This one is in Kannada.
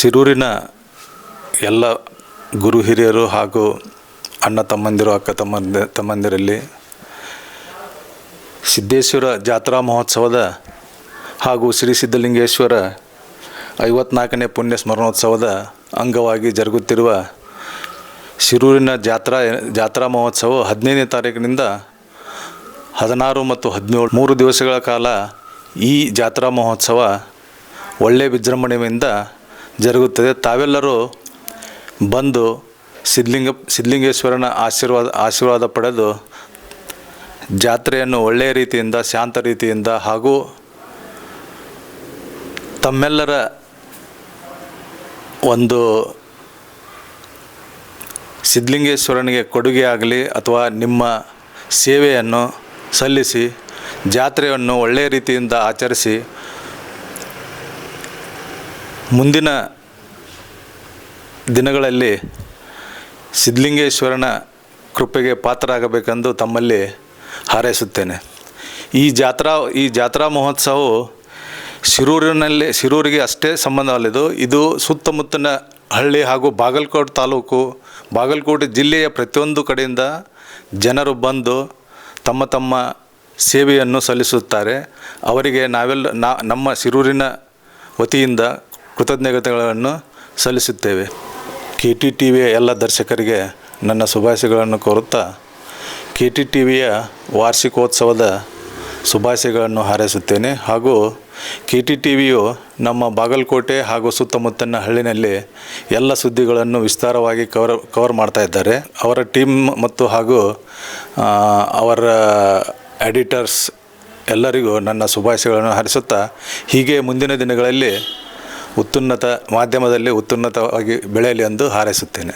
ಸಿರೂರಿನ ಎಲ್ಲ ಗುರು ಹಿರಿಯರು ಹಾಗೂ ಅಣ್ಣ ತಮ್ಮಂದಿರು, ಅಕ್ಕ ತಮ್ಮಂದ, ತಮ್ಮಂದಿರಲ್ಲಿ ಸಿದ್ದೇಶ್ವರ ಜಾತ್ರಾ ಮಹೋತ್ಸವದ ಹಾಗೂ ಶ್ರೀ ಸಿದ್ಧಲಿಂಗೇಶ್ವರ ಐವತ್ನಾಲ್ಕನೇ ಪುಣ್ಯ ಸ್ಮರಣೋತ್ಸವದ ಅಂಗವಾಗಿ ಜರುಗುತ್ತಿರುವ ಶಿರೂರಿನ ಜಾತ್ರಾ ಜಾತ್ರಾ ಮಹೋತ್ಸವ ಹದಿನೈದನೇ ತಾರೀಕಿನಿಂದ ಹದಿನಾರು ಮತ್ತು ಹದಿನೇಳು, ಮೂರು ದಿವಸಗಳ ಕಾಲ ಈ ಜಾತ್ರಾ ಮಹೋತ್ಸವ ಒಳ್ಳೆ ವಿಜೃಂಭಣೆಯಿಂದ ಜರುಗುತ್ತದೆ. ತಾವೆಲ್ಲರೂ ಬಂದು ಸಿದ್ಧಲಿಂಗ, ಸಿದ್ಧಲಿಂಗೇಶ್ವರನ ಆಶೀರ್ವಾದ ಆಶೀರ್ವಾದ ಪಡೆದು ಜಾತ್ರೆಯನ್ನು ಒಳ್ಳೆಯ ರೀತಿಯಿಂದ, ಶಾಂತ ರೀತಿಯಿಂದ ಹಾಗೂ ತಮ್ಮೆಲ್ಲರ ಒಂದು ಸಿದ್ಧಲಿಂಗೇಶ್ವರನಿಗೆ ಕೊಡುಗೆ ಆಗಲಿ ಅಥವಾ ನಿಮ್ಮ ಸೇವೆಯನ್ನು ಸಲ್ಲಿಸಿ, ಜಾತ್ರೆಯನ್ನು ಒಳ್ಳೆಯ ರೀತಿಯಿಂದ ಆಚರಿಸಿ ಮುಂದಿನ ದಿನಗಳಲ್ಲಿ ಸಿದ್ಧಲಿಂಗೇಶ್ವರನ ಕೃಪೆಗೆ ಪಾತ್ರರಾಗಬೇಕೆಂದು ತಮ್ಮಲ್ಲಿ ಹಾರೈಸುತ್ತೇನೆ. ಈ ಜಾತ್ರಾ ಈ ಜಾತ್ರಾ ಮಹೋತ್ಸವವು ಶಿರೂರಿನಲ್ಲಿ, ಶಿರೂರಿಗೆ ಅಷ್ಟೇ ಸಂಬಂಧವಲ್ಲದು ಇದು ಸುತ್ತಮುತ್ತಲಿನ ಹಳ್ಳಿ ಹಾಗೂ ಬಾಗಲಕೋಟೆ ತಾಲೂಕು, ಬಾಗಲಕೋಟೆ ಜಿಲ್ಲೆಯ ಪ್ರತಿಯೊಂದು ಕಡೆಯಿಂದ ಜನರು ಬಂದು ತಮ್ಮ ತಮ್ಮ ಸೇವೆಯನ್ನು ಸಲ್ಲಿಸುತ್ತಾರೆ. ಅವರಿಗೆ ನಾವೆಲ್ಲ ನಮ್ಮ ಶಿರೂರಿನ ವತಿಯಿಂದ ಕೃತಜ್ಞತೆಗಳನ್ನು ಸಲ್ಲಿಸುತ್ತೇವೆ. ಕೆ ಟಿ ಟಿ ವಿಯ ಎಲ್ಲ ದರ್ಶಕರಿಗೆ ನನ್ನ ಶುಭಾಶಯಗಳನ್ನು ಕೋರುತ್ತಾ ಕೆ ಟಿ ಟಿ ವಿಯ ವಾರ್ಷಿಕೋತ್ಸವದ ಶುಭಾಶಯಗಳನ್ನು ಹಾರೈಸುತ್ತೇನೆ. ಹಾಗೂ ಕೆ ಟಿ ಟಿ ವಿಯು ನಮ್ಮ ಬಾಗಲಕೋಟೆ ಹಾಗೂ ಸುತ್ತಮುತ್ತಲಿನ ಹಳ್ಳಿನಲ್ಲಿ ಎಲ್ಲ ಸುದ್ದಿಗಳನ್ನು ವಿಸ್ತಾರವಾಗಿ ಕವರ್ ಕವರ್ ಮಾಡ್ತಾ ಇದ್ದಾರೆ. ಅವರ ಟೀಮ್ ಮತ್ತು ಹಾಗೂ ಅವರ ಎಡಿಟರ್ಸ್ ಎಲ್ಲರಿಗೂ ನನ್ನ ಶುಭಾಶಯಗಳನ್ನು ಹರಿಸುತ್ತಾ, ಹೀಗೆ ಮುಂದಿನ ದಿನಗಳಲ್ಲಿ ಉತ್ತುನ್ನತ ಮಾಧ್ಯಮದಲ್ಲಿ ಉತ್ತುನ್ನತವಾಗಿ ಬೆಳೆಯಲಿ ಎಂದು ಹಾರೈಸುತ್ತೇನೆ.